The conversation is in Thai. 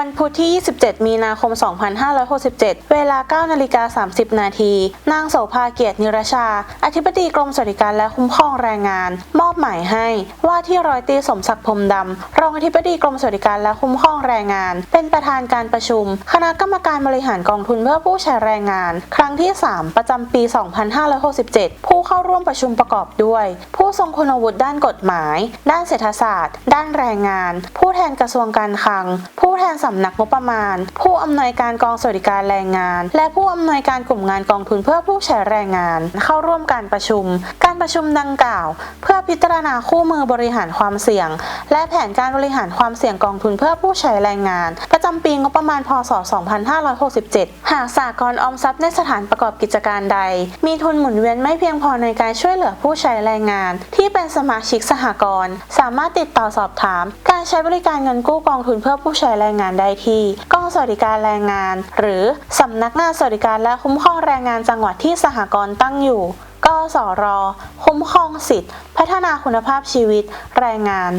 วันพุธที่ 27 มีนาคม 2567 เวลา 9 นาฬิกา 30 นาที นางโสภาเกียรตินิรชา อธิบดีกรมสวัสดิการและคุ้มครองแรงงาน มอบหมายให้ว่าที่ร้อยตีสมศักดิ์พรมดำ รองอธิบดีกรมสวัสดิการและคุ้มครองแรงงาน เป็นประธานการประชุม คณะกรรมการบริหารกองทุนเพื่อผู้ใช้แรงงาน ครั้งที่ 3 ประจำปี 2567 ผู้เข้าร่วมประชุมประกอบด้วย ผู้ทรงคุณวุฒิด้านกฎหมาย ด้านเศรษฐศาสตร์ ด้านแรงงาน ผู้แทนกระทรวงการคลัง ผู้แทนสำนักงบประมาณ ผู้อำนวยการกองสวัสดิการแรงงาน และผู้อำนวยการกลุ่มงานกองทุนเพื่อผู้ใช้แรงงาน เข้าร่วมการประชุม การประชุมดังกล่าว เพื่อพิจารณาคู่มือบริหารความเสี่ยง และแผนการบริหารความเสี่ยงกองทุนเพื่อผู้ใช้แรงงาน ประจำปีงบประมาณพศ 2567 หากสากลออมทรัพย์ในสถานประกอบกิจการใด มีทุนหมุนเวียนไม่เพียงพอในการช่วยเหลือผู้ใช้แรงงาน ที่เป็นสมาชิกสหกรณ์สามารถติดต่อสอบถาม การใช้บริการเงินกู้กองทุนเพื่อผู้ใช้แรงงานได้ที่กองสวัสดิการแรงงาน หรือสำนักงานสวัสดิการและคุ้มครองแรงงานจังหวัดที่สหกรณ์ตั้งอยู่กสร คุ้มครองสิทธิพัฒนาคุณภาพชีวิตแรงงาน